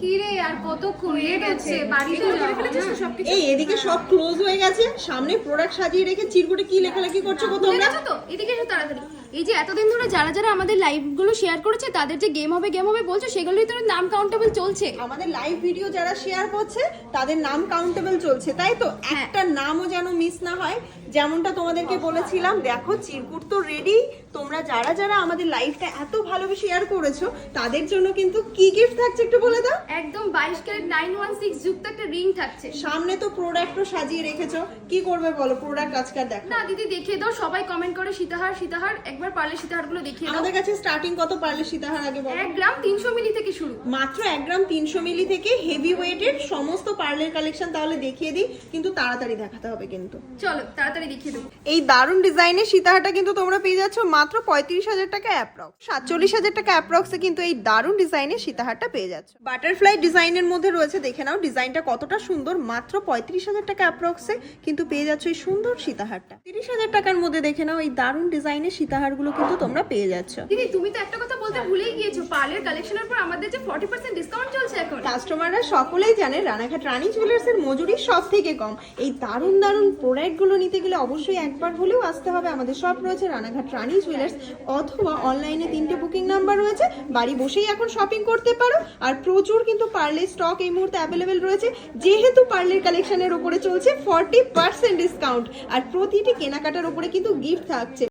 কি রে আর কতক্ষণ লেট হচ্ছে বাড়িতে এই এদিকে সব ক্লোজ হয়ে গেছে। সামনে প্রোডাক্ট সাজিয়ে রেখে চিরকুটে কি লেখালেখি করছ গো তোমরা? তো। এদিকে এসো তাড়াতাড়ি। এই যে এতদিন ধরে যারা যারা আমাদের লাইভগুলো শেয়ার করেছে তাদের যে গেম হবে গেম হবে বলছো সেগুলোই তো নাম কাউন্টেবল চলছে। আমাদের লাইভ ভিডিও যারা শেয়ার করছে তাদের নাম কাউন্টেবল চলছে তাই তো? হ্যাঁ। একটা নামও যেন মিস না হয়। যেমনটা তোমাদেরকে বলেছিলাম দেখো চিরকুট তো রেডি তোমরা যারা যারা আমাদের লাইভটা এত ভালোভাবে শেয়ার করেছ তাদের জন্য কিন্তু কি গিফট থাকছে একটু বলে দাও। একদম বাইশ ক্যারেট নাইন ওয়ান সিক্স যুক্ত একটা রিং থাকছে। সামনে তো প্রোডাক্টও সাজিয়ে রেখেছো। কি করবে বলো? প্রোডাক্ট আজকাল দেখো না দিদি দেখিয়ে দাও। সবাই কমেন্ট করে সীতাহার সীতাহার। একবার পারলে সীতাহারগুলো দেখিয়ে দাও। আমাদের কাছে স্টার্টিং কত পারলে সীতাহার আগে বলো? এক গ্রাম তিনশো মিলি থেকে শুরু। মাত্র এক গ্রাম তিনশো মিলি থেকে হেভি ওয়েটের সমস্ত পার্লের কালেকশন তাহলে দেখিয়ে দিই কিন্তু তাড়াতাড়ি দেখাতে হবে কিন্তু। চলো তাড়াতাড়ি দেখিয়ে দেবো। এই দারুণ ডিজাইনের সীতাহারটা কিন্তু তোমরা পেয়ে যাচ্ছ মাত্র পঁয়ত্রিশ হাজার টাকা অ্যাপ্রক্স সাতচল্লিশ হাজার টাকা অ্যাপ্রক্সে কিন্তু এই দারুণ ডিজাইনের সীতাহারটা পেয়ে যাচ্ছ। বাটারফ্লাই ডিজাইনের মধ্যে রয়েছে দেখে নাও ডিজাইনটা কতটা সুন্দর মাত্র পঁয়ত্রিশ হাজার টাকা অ্যাপ্রক্সে কিন্তু পেয়ে যাচ্ছ এই সুন্দর সীতাহারটা। তিরিশ হাজার টাকার মধ্যে দেখে নাও এই দারুণ ডিজাইনের সীতাহারগুলো কিন্তু তোমরা পেয়ে যাচ্ছ। দিদি তুমি তো একটা কথা বলতে ভুলেই গিয়েছো পার্লের কালেকশনের পর আমাদের যে ফর্টি পার্সেন্ট ডিসকাউন্ট চলছে এখন। কাস্টমাররা সকলেই জানে রানাঘাট রানী জুয়েলার্স এর মজুরি সব থেকে কম। এই দারুণ দারুণ প্রোডাক্টগুলো নিতে গেলে অবশ্যই একবার হলেও আসতে হবে। আমাদের সব রয়েছে রানাঘাট রানী জুয়েলার্স অথবা অনলাইনে তিনটে বুকিং নাম্বার রয়েছে। বাড়ি বসেই এখন শপিং করতে পারো আর প্রচুর কিন্তু পার্লের স্টক এই মুহূর্তে অ্যাভেলেবেল রয়েছে। যেহেতু পার্লের কালেকশনের উপরে চলছে ফর্টি পার্সেন্ট ডিসকাউন্ট আর প্রতিটি কেনাকাটার উপরে কিন্তু গিফট থাকছে।